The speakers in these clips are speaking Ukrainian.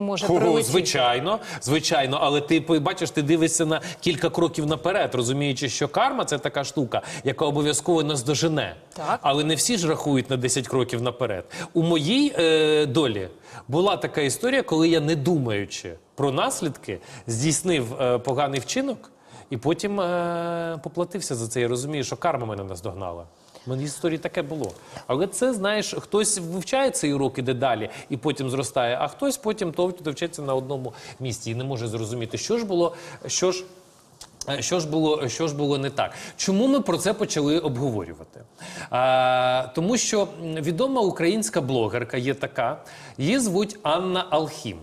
може прилетіти. звичайно, звичайно, але ти бачиш, ти дивишся на кілька кроків наперед, розуміючи, що карма це така штука, яка обов'язково нас дожене. Так. Але не всі ж рахують на 10 кроків наперед. У моїй е, долі була така історія, коли я, не думаючи про наслідки, здійснив е, поганий вчинок і потім е, поплатився за це. Я розумію, що карма мене наздогнала. У мене історії таке було. Але це, знаєш, хтось вивчає цей урок, іде далі і потім зростає, а хтось потім тов- товчеться на одному місці і не може зрозуміти, що ж було, що ж. Що ж було, що ж було не так? Чому ми про це почали обговорювати? А, тому що відома українська блогерка є така, її звуть Анна Алхім.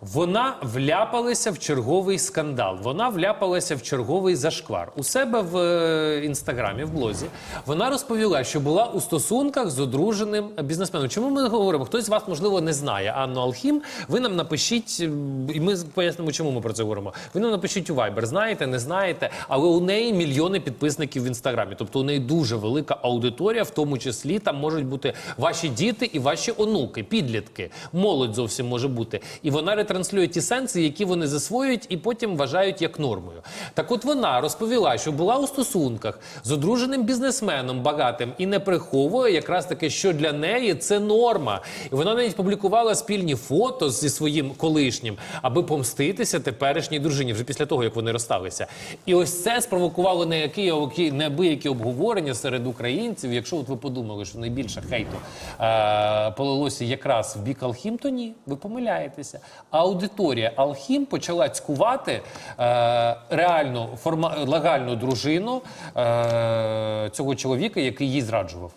Вона вляпалася в черговий скандал. Вона вляпалася в черговий зашквар. У себе в е, інстаграмі, в блозі, вона розповіла, що була у стосунках з одруженим бізнесменом. Чому ми говоримо? Хтось з вас, можливо, не знає Анну Алхім. Ви нам напишіть, і ми пояснимо, чому ми про це говоримо. Ви нам напишіть у Viber, знаєте, не знаєте, але у неї мільйони підписників в інстаграмі. Тобто у неї дуже велика аудиторія, в тому числі там можуть бути ваші діти і ваші онуки, підлітки, молодь зовсім може бути. І вона ретранслює ті сенси, які вони засвоюють і потім вважають як нормою. Так от вона розповіла, що була у стосунках з одруженим бізнесменом багатим і не приховує якраз таки, що для неї це норма. І вона навіть публікувала спільні фото зі своїм колишнім, аби помститися теперішній дружині вже після того, як вони розсталися. І ось це спровокувало неякі неабиякі обговорення серед українців. Якщо от ви подумали, що найбільше хейту е, полилося якраз в бік Алхім, то ні, ви помиляєтеся Аудиторія Алхім почала цькувати е, реальну форма, легальну дружину е, цього чоловіка, який їй зраджував.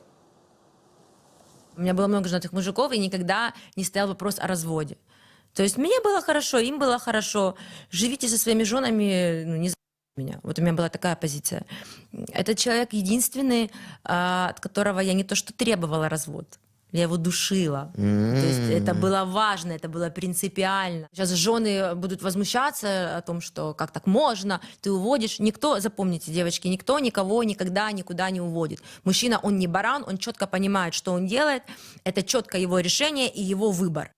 У меня было много женатых мужиков, и никогда не стоял вопрос о разводе. То есть мне было хорошо, им было хорошо. Живите со своими женами, ну, не за меня. Вот у меня была такая позиция. Этот человек единственный, а, от которого я не то что требовала развод, я его душила. То есть это было важно, это было принципиально. Сейчас жены будут возмущаться о том, что как так можно, ты уводишь. Никто, запомните, девочки, никто никого никогда никуда не уводит. Мужчина, он не баран, он четко понимает, что он делает. Это четко его решение и его выбор.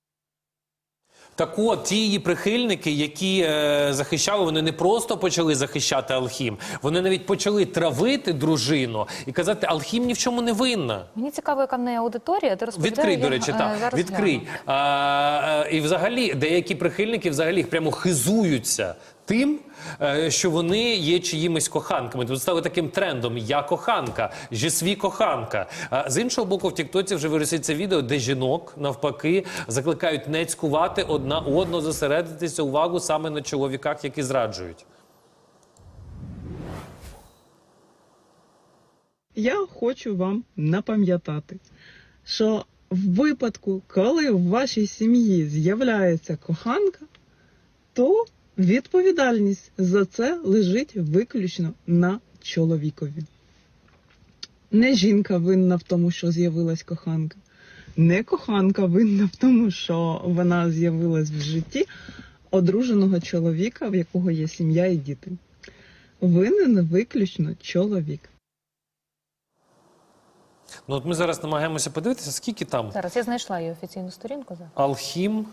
Так от, ті її прихильники, які е, захищали, вони не просто почали захищати Алхім, вони навіть почали травити дружину і казати, Алхім ні в чому не винна. Мені цікаво, яка в неї аудиторія. Ти розповідай, Відкрий, я, до речі, е, так. зараз Відкрий. гляну. А, е, і взагалі, деякі прихильники взагалі прямо хизуються тим, е, що вони є чиїмись коханками. Тут стали таким трендом: я коханка, же свій коханка. З іншого боку, в Тіктоці вже вироситься відео, де жінок навпаки закликають не цькувати одна одну, зосередитися увагу саме на чоловіках, які зраджують. Я хочу вам напам'ятати, що в випадку, коли в вашій сім'ї з'являється коханка, то відповідальність за це лежить виключно на чоловікові. Не жінка винна в тому, що з'явилась коханка, не коханка винна в тому, що вона з'явилась в житті одруженого чоловіка, в якого є сім'я і діти. Винен виключно чоловік. Ну от ми зараз намагаємося подивитися, скільки там Зараз я знайшла її офіційну сторінку. Алхім.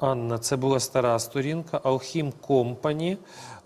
Анна, це була стара сторінка. Алхім Компані.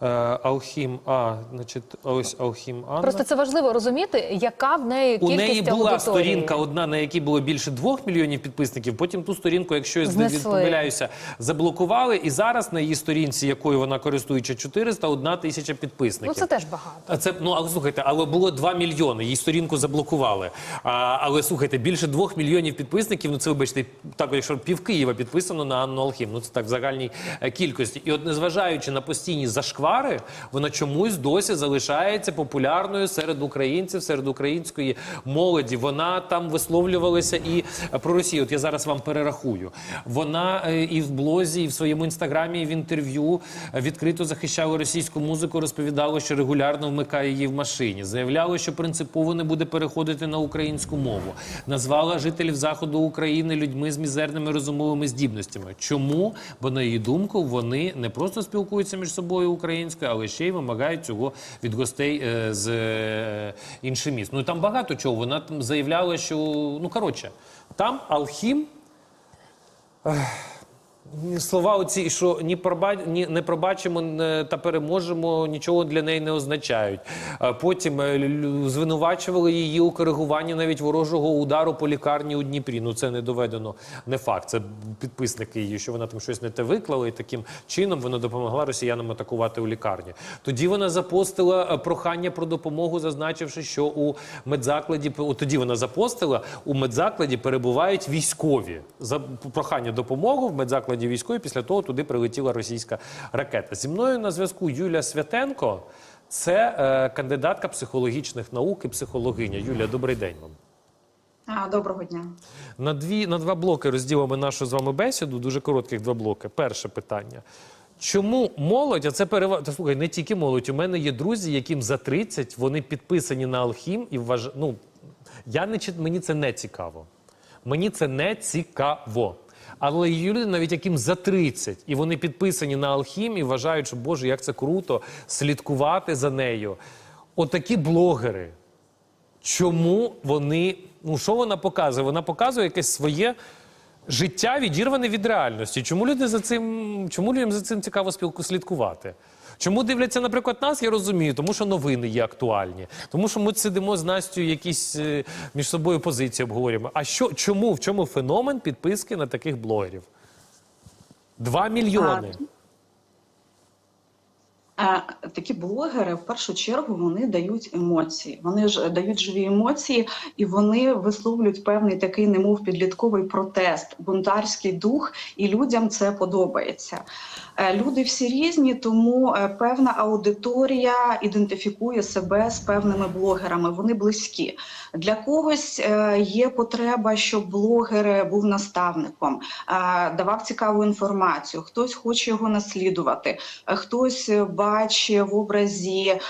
Е, Алхім А, значить, ось Алхім Анна. Просто це важливо розуміти, яка в неї У неї була аудиторії. сторінка, одна, на якій було більше двох мільйонів підписників. Потім ту сторінку, якщо я не помиляюся, заблокували. І зараз на її сторінці, якою вона користується 400, одна тисяча підписників. Ну це теж багато. А це ну але слухайте, але було 2 мільйони. Її сторінку заблокували. А, але слухайте, більше 2 мільйонів підписників. Ну це вибачте, так якщо пів Києва підписано на Анну Алхім. Ну це так в загальній е, кількості. І от незважаючи на постійні зашквари, вона чомусь досі залишається популярною серед українців, серед української молоді. Вона там висловлювалася і про Росію. От я зараз вам перерахую. Вона е, і в блозі, і в своєму інстаграмі, і в інтерв'ю е, відкрито захищала російську музику, розповідала, що регулярно вмикає її в машині. Заявляла, що принципово не буде переходити на українську мову. Назвала жителів заходу України людьми з мізерними розумовими здібностями. Чому? Бо на її думку вони не просто спілкуються між собою українською, але ще й вимагають цього від гостей е, з е, інших міст. Ну там багато чого. Вона там заявляла, що ну коротше, там Алхім. Слова оці, що ні, проба... ні не пробачимо не- та переможемо, нічого для неї не означають. Потім е, звинувачували її у коригуванні навіть ворожого удару по лікарні у Дніпрі. Ну це не доведено, не факт. Це підписники її, що вона там щось не те виклала, і таким чином вона допомогла росіянам атакувати у лікарні. Тоді вона запостила е, прохання про допомогу, зазначивши, що у медзакладі о, тоді вона запостила у медзакладі перебувають військові. За прохання допомоги в медзакладі військові. Після того туди прилетіла російська ракета. Зі мною на зв'язку Юлія Святенко. Це е, кандидатка психологічних наук і психологиня. Юлія, добрий день вам. А, Доброго дня. На дві на два блоки розділимо нашу з вами бесіду. Дуже коротких два блоки. Перше питання. Чому молодь, а це переважно, слухай, не тільки молодь. У мене є друзі, яким за 30 вони підписані на Алхім і вваж... ну, я не мені це не цікаво. Мені це не цікаво. Але є люди, навіть яким за 30, і вони підписані на Алхім і вважають, що Боже, як це круто слідкувати за нею. Отакі блогери. Чому вони, ну що вона показує? Вона показує якесь своє життя відірване від реальності. Чому люди за цим, чому людям за цим цікаво спілку слідкувати? Чому дивляться, наприклад, нас, я розумію, тому що новини є актуальні, тому що ми сидимо з Настю, якісь е, між собою позиції обговорюємо. А що, чому, в чому феномен підписки на таких блогерів? Два мільйони. Такі блогери в першу чергу вони дають емоції. Вони ж дають живі емоції, і вони висловлюють певний такий, немов підлітковий протест, бунтарський дух, і людям це подобається. Е, Люди всі різні, тому е, певна аудиторія ідентифікує себе з певними блогерами. Вони близькі. Для когось е, є потреба, щоб блогер був наставником, давав цікаву інформацію. Хтось хоче його наслідувати, хтось бачить в образі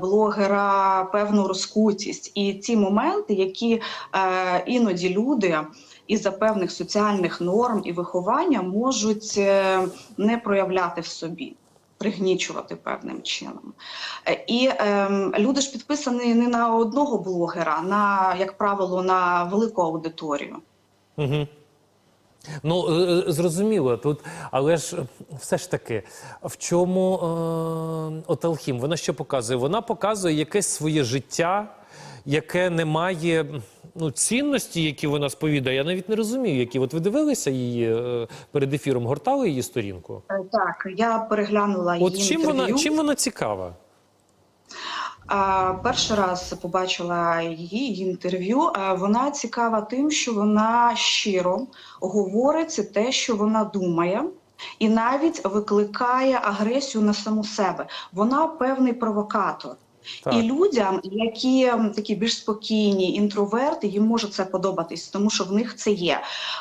блогера певну розкутість. І ці моменти, які іноді люди. Із-за певних соціальних норм і виховання можуть е, не проявляти в собі, пригнічувати певним чином. Е, І ем, люди ж підписані не на одного блогера, на, як правило, на велику аудиторію. Угу. Ну, е, е, зрозуміло, тут, але ж е, все ж таки, в чому е, от? Вона що показує? Вона показує якесь своє життя, яке не має ну, цінності, які вона сповідає. Я навіть не розумію, які. От ви дивилися її е, перед ефіром, гортали її сторінку? Е, Так, я переглянула її От чим інтерв'ю. вона, чим вона цікава? А, перший раз побачила її її інтерв'ю. Вона цікава тим, що вона щиро говорить те, що вона думає. І навіть викликає агресію на саму себе. Вона певний провокатор. Так. І людям, які такі більш спокійні, інтроверти, їм може це подобатись, тому що в них це є.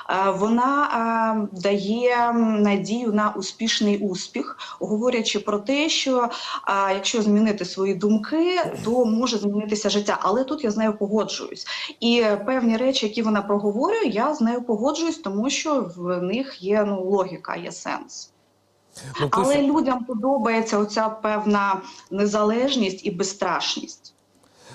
Е, Вона е, дає надію на успішний успіх, говорячи про те, що е, якщо змінити свої думки, то може змінитися життя. Але тут я з нею погоджуюсь. І певні речі, які вона проговорює, я з нею погоджуюсь, тому що в них є ну логіка, є сенс. Ну, Але ти... людям подобається оця певна незалежність і безстрашність.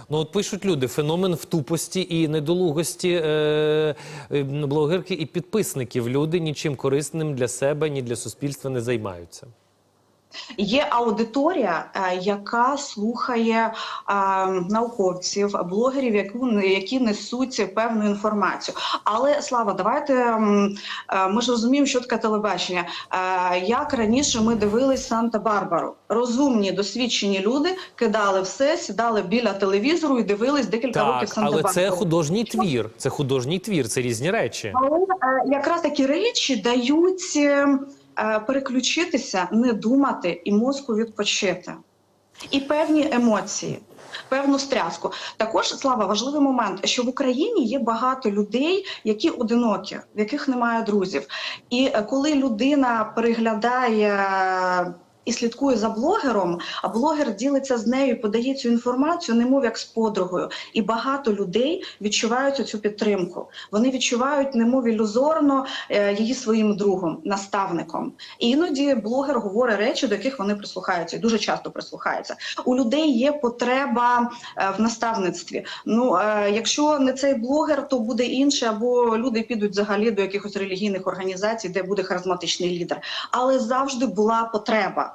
Ну, от пишуть люди, феномен втупості і недолугості е, е, блогерки і підписників. Люди нічим корисним для себе, ні для суспільства не займаються. Є аудиторія, е, яка слухає е, науковців, блогерів, які несуть певну інформацію. Але слава, давайте е, ми ж розуміємо, що таке телебачення. Як раніше ми дивились Санта-Барбару, розумні, досвідчені люди кидали все, сідали біля телевізору і дивились декілька років Так, але Санта-Барбару. це художній твір. Це художній твір, це різні речі. Але якраз такі речі дають е, е, переключитися, не думати і мозку відпочити. І певні емоції, певну стряску. Також слава важливий момент, що в Україні є багато людей, які одинокі, в яких немає друзів. І е, коли людина переглядає і слідкує за блогером, а блогер ділиться з нею, подає цю інформацію, немов як з подругою. І багато людей відчувають цю підтримку. Вони відчувають, немов ілюзорно е, її своїм другом, наставником. І іноді блогер говорить речі, до яких вони прислухаються, і дуже часто прислухаються. У людей є потреба е, в наставництві. Ну е, якщо не цей блогер, то буде інший, або люди підуть взагалі до якихось релігійних організацій, де буде харизматичний лідер. Але завжди була потреба.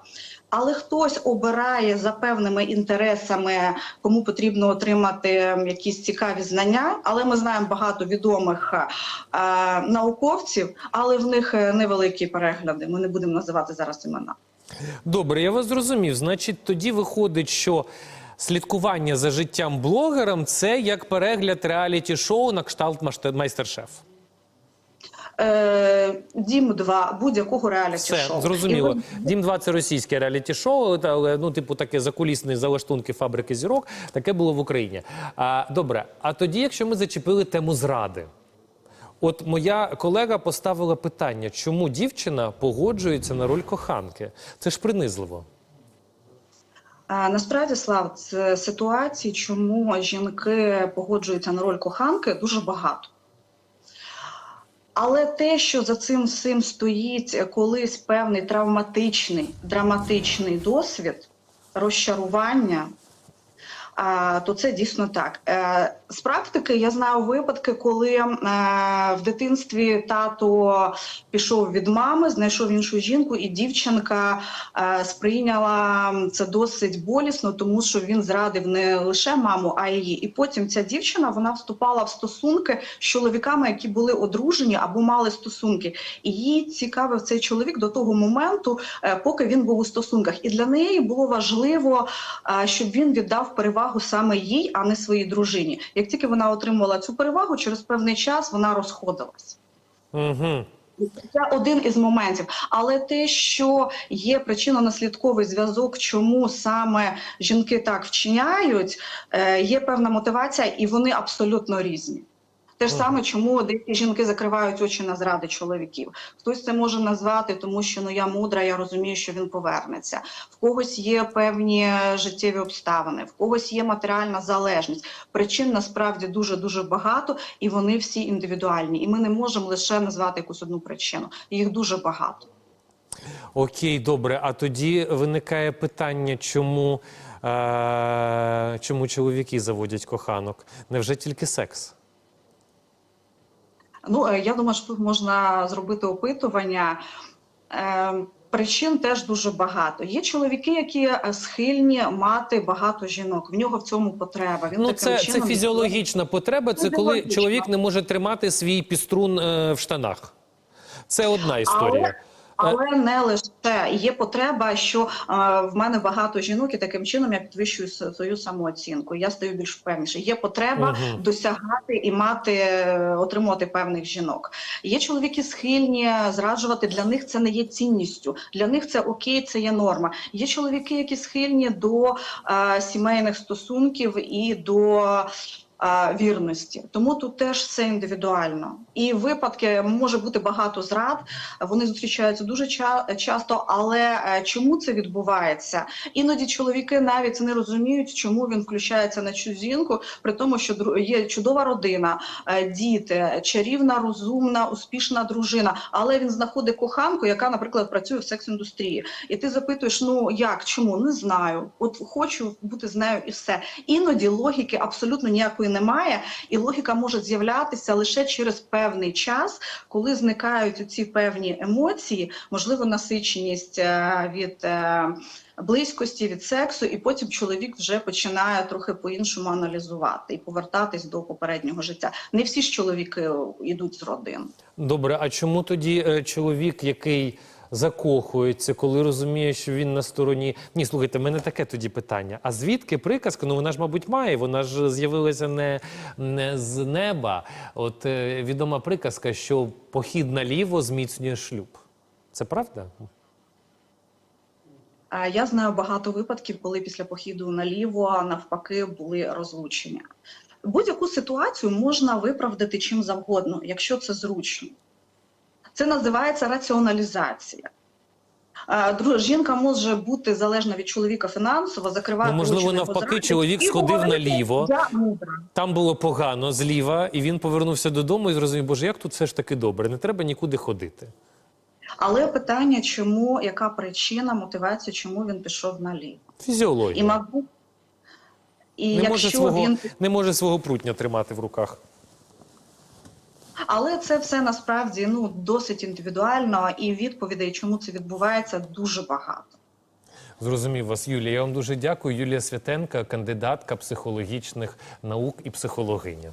Але хтось обирає за певними інтересами, кому потрібно отримати якісь цікаві знання. Але ми знаємо багато відомих е, науковців, але в них е, невеликі перегляди. Ми не будемо називати зараз імена. Добре, я вас зрозумів. Значить, тоді виходить, що слідкування за життям блогером це як перегляд реаліті-шоу на кшталт «Маште- майстер-шеф. Е, Дім 2 будь-якого реаліті Все шоу зрозуміло. І Дім 2 це російське реаліті-шоу, але ну, типу, таке закулісне залаштунки фабрики зірок. Таке було в Україні. А, добре, а тоді, якщо ми зачепили тему зради. От моя колега поставила питання, чому дівчина погоджується на роль коханки? Це ж принизливо. А, Насправді, Слав, це ситуації, чому жінки погоджуються на роль коханки, дуже багато. Але те, що за цим всім стоїть колись певний травматичний, драматичний досвід, розчарування, то це дійсно так. З практики я знаю випадки, коли е, в дитинстві тато пішов від мами, знайшов іншу жінку, і дівчинка е, сприйняла це досить болісно, тому що він зрадив не лише маму, а й її. І потім ця дівчина вона вступала в стосунки з чоловіками, які були одружені або мали стосунки. І їй цікавив цей чоловік до того моменту, е, поки він був у стосунках. І для неї було важливо, е, щоб він віддав перевагу саме їй, а не своїй дружині. Як тільки вона отримувала цю перевагу, через певний час вона розходилась. Угу. Це один із моментів. Але те, що є причинно-наслідковий зв'язок, чому саме жінки так вчиняють, е, є певна мотивація, і вони абсолютно різні. Те ж саме, чому деякі жінки закривають очі на зради чоловіків. Хтось це може назвати, тому що ну я мудра, я розумію, що він повернеться. В когось є певні життєві обставини, в когось є матеріальна залежність. Причин насправді дуже дуже багато, і вони всі індивідуальні. І ми не можемо лише назвати якусь одну причину. Їх дуже багато. Окей, добре. А тоді виникає питання, чому, е- чому чоловіки заводять коханок? Невже тільки секс? Ну е, я думаю, що тут можна зробити опитування. Е, Причин теж дуже багато. Є чоловіки, які е, схильні мати багато жінок. В нього в цьому потреба. Він Ну, це це, це фізіологічна потреба. Це коли чоловік не може тримати свій піструн е, в штанах. Це одна історія. Але не лише є потреба, що е, в мене багато жінок і таким чином я підвищую свою самооцінку. Я стаю більш впевніше. Є потреба Мгм. досягати і мати е, отримувати певних жінок. Є чоловіки схильні зраджувати. Для них це не є цінністю. Для них це окей, це є норма. Є чоловіки, які схильні до е, сімейних стосунків і до. Вірності, тому тут теж це індивідуально, і випадки може бути багато зрад. Вони зустрічаються дуже часто. Але е, чому це відбувається? Іноді чоловіки навіть не розуміють, чому він включається на цю жінку, при тому, що є чудова родина, е, діти, чарівна, розумна, успішна дружина. Але він знаходить коханку, яка, наприклад, працює в секс-індустрії. І ти запитуєш: ну як, чому? Не знаю. От хочу бути з нею і все. Іноді логіки абсолютно ніякої немає, і логіка може з'являтися лише через певний час, коли зникають ці певні емоції, можливо, насиченість е, від. е, Близькості від сексу, і потім чоловік вже починає трохи по-іншому аналізувати і повертатись до попереднього життя. Не всі ж чоловіки йдуть з родин. Добре, а чому тоді е, чоловік, який закохується, коли розуміє, що він на стороні. Ні, слухайте, в мене таке тоді питання. А звідки приказка? Ну вона ж, мабуть, має. Вона ж з'явилася не, не з неба. От е, відома приказка, що похід наліво зміцнює шлюб. Це правда? Я знаю багато випадків, коли після походу наліво навпаки були розлучення. Будь-яку ситуацію можна виправдати чим завгодно, якщо це зручно. Це називається раціоналізація. Жінка може бути залежна від чоловіка фінансово, закривати Ну, можливо, навпаки, чоловік сходив говорити, наліво. Там було погано зліва, і він повернувся додому і зрозумів, боже, як тут все ж таки добре, не треба нікуди ходити. Але питання, чому, яка причина, мотивація, чому він пішов наліво? І, Фізіологія. мабуть, і Не якщо може, свого, він не може свого прутня тримати в руках. Але це все насправді ну досить індивідуально, і відповідей, чому це відбувається, дуже багато. Зрозумів вас, Юлія. Я вам дуже дякую. Юлія Святенка, кандидатка психологічних наук і психологиня.